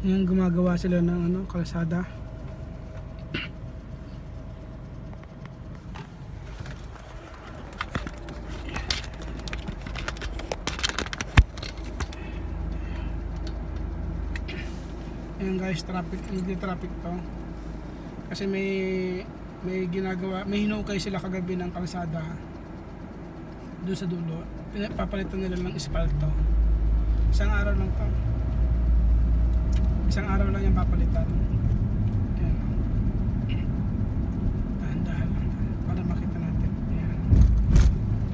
Yung gumagawa sila ng ano, kalsada. Ayan guys, traffic, hindi traffic to. Kasi may may ginagawa, may hinukay sila kagabi ng kalsada doon sa dulo. Papalitan nila ng espalto. Isang araw lang to. Isang araw lang yung papalitan. Ayan. Dahan-dahan lang. Para makita natin. Ayan.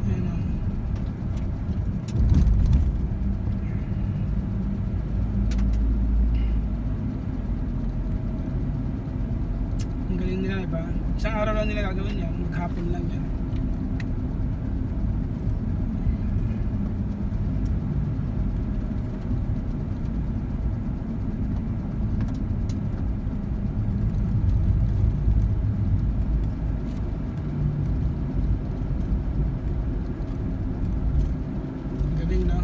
Ayan o. Ang galing nila, iba? Isang araw lang nila gagawin yan. Maghapon lang yan. Galing na.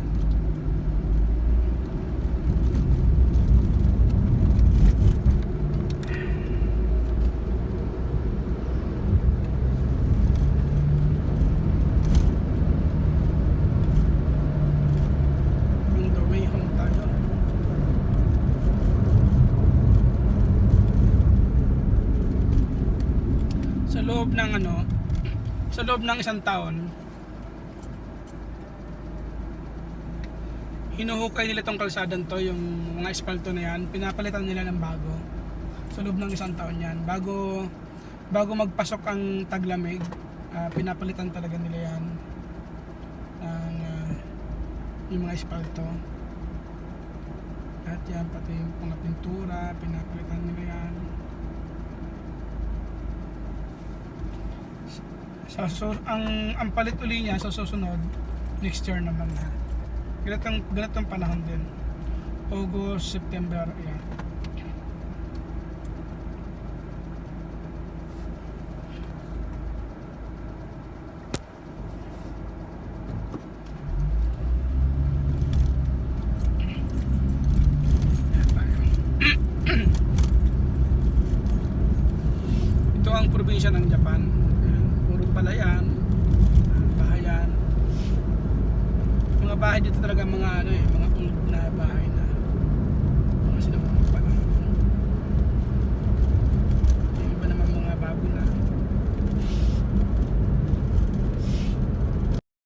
Sa loob ng ano, sa loob ng isang taon, hinuhukay nila tong kalsadan to, yung mga espalto na yan, pinapalitan nila ng bago. Sa loob ng isang taon yan. Bago, bago magpasok ang taglamig, ah, pinapalitan talaga nila yan ng ah, yung mga espalto. At yan, pati yung mga pintura, pinapalitan nila yan. Sa so, ang ang palit uli niya sa susunod next year naman na. Ganitong ganitong panahon din. August, September, yan. Probinsya ng Japan. Ayan, puro palayan, bahay dito talaga mga ano eh, mga